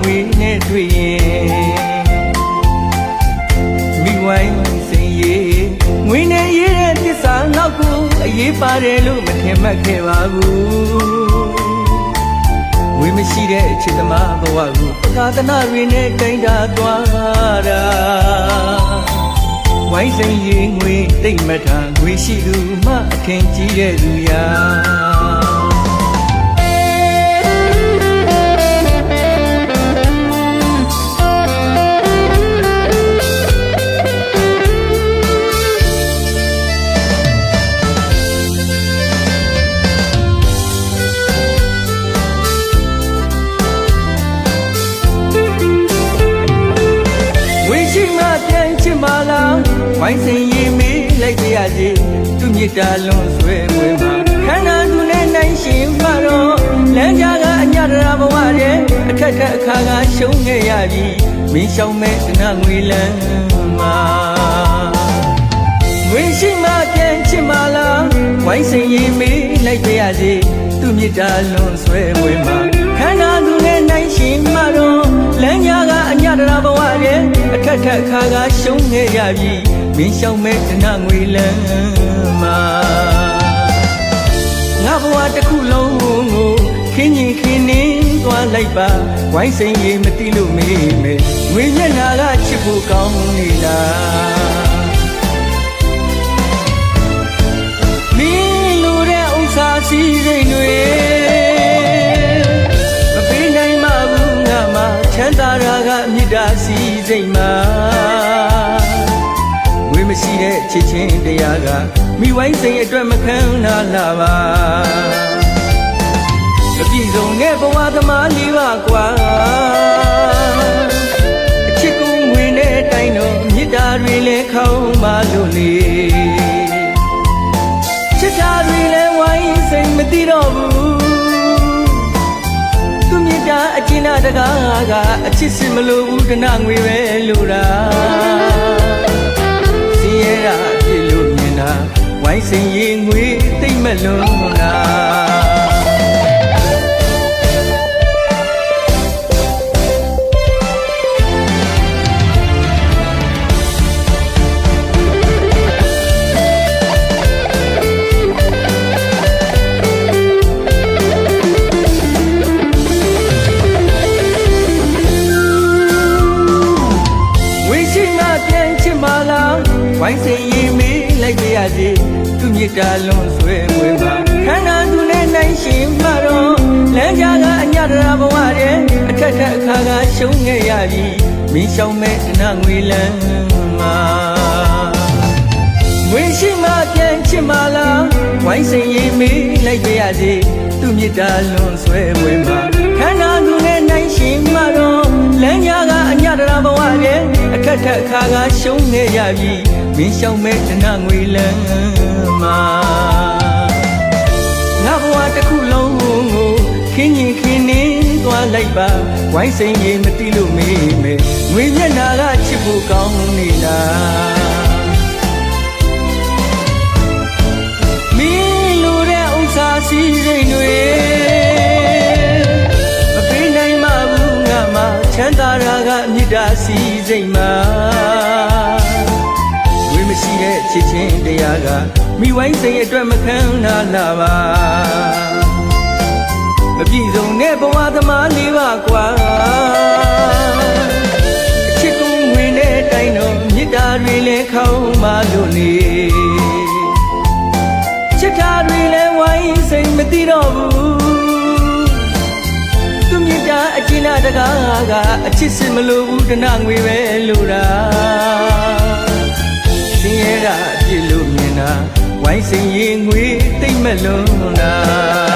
ငွေနဲ့တွေ့ရင်မိဝိုင်းစင်ရေငွေနဲ့ရတဲ့တစ္ဆာနောက်ကိုအရေးပါတယ်လို့မထင်မှတ်ခဲ့ပါဘူးငွေမရှိတဲ့အချစ်သမားဘဝကိုပကာသနာတွေနဲ့တိုင်းတာသွားတာဝိုင်းစင်ရေငွေတိတ်မထငွေရှိသူမှအခင်ကြီးတဲ့သူရာ စီသူမြစ်တာလွန်ဆွဲမွေးမှာခန္ဓာသူနဲ့နိုင်ရှင်မှာတော့လမ်းကြားကအညတရာဘဝရဲ့အထက်ထက်အခါကရှုံးခဲ့ရပြီမင်းရှောင်းမဲ့ကနငွေလန်းမှာဝိရှိမပြန်ချစ်မလားဝိုင်းစင်ရင်မေးလိုက်ပြရစီသူမြစ်တာလွန်ဆွဲမွေးမှာခန္ဓာသူနဲ့နိုင်ရှင်မှာတော့ လမ်းကြားကအညတရာဘဝရဲ့အထက်ထက်အခါကရှုံးခဲ့ရပြီမင်းရှောင်းမဲ့ကနငွေလန်းမှာငါဘဝတစ်ခုလုံးကိုခင်းရင်ခင်းနေသွားလိုက်ပါဝိုင်းစိန်ရင်မတိလို့မေးမယ်ငွေမျက်နာကချစ်ဖို့ကောင်းနေလားမင်းလိုတဲ့ဥစ္စာစီးစိမ်တွေ စီးစိမ်မှာဝေမရှိတဲ့ချစ်ချင်းတရားကမိဝိုင်းစိမ်အတွက်မခံနာလာပါအပြည့်စုံတဲ့ဘဝသမားလေးပါကွာ တကားကအချစ်စစ်မလို့ဘူးတနငွေပဲလို့တာစင်ရတာပြည့်လို့မြင်တာဝိုင်းစိန်ရင်ငွေသိမ့်မလုံးလား လိုက်ပြရစီသူမြစ်တာလွန်ဆွဲမွေးမှာခန္ဓာသူနဲ့နိုင်ရှင်မှာတော့လမ်းကြားကအညတရာဘဝရဲ့အထက်ထက်အခါကရှုံးခဲ့ရပြီမင်းရှောင်းမဲ့ကနငွေလန်းမှာဝိရှိမပြန်ချစ်မလားဝိုင်းစိန်ရင်မေးလိုက်ပြရစီသူမြစ်တာလွန်ဆွဲမွေးမှာ ခက်ထက်အခါကရှုံးနေရပြီမင်းရှောင်းမဲ့တနငွေလန်းမှာငါဘဝတစ်ခုလုံးကိုခင်းရင်ခင်းနေသွားလိုက်ပါဝိုင်းစိန်ရင်မတိလို့မေးမယ်ငွေမျက်နာကချစ်ဖို့ကောင်းနေလားမင်းလိုတဲ့ဥစ္စာစီးစိမ်တွေမပေးနိုင်မှဘူးငါမှချမ်းသာတာကမေတ္တာစီး စိမ်မှာဝေမရှိတဲ့ချစ်ချင်းတရားကမိဝိုင်းစိမ်အတွက်မခံနာလာပါမပြည့်စုံတဲ့ဘဝသမားလေးပါကွာအချစ်ကူငွေနဲ့တိုင်းတော့မေတ္တာတွေလည်းခေါင်းမလို့နေချစ်တာတွေလည်းဝိုင်းစိတ်မသိတော့ဘူး တ်တာအကျဉ်းတကားကအချစ်စစ်မလို့ဘူးတနငွေပဲလို့တာစင်ရတာအပြစ်လို့မြင်တာဝိုင်းစိတ်ရင်ငွေသိမ့်မလုံးတာ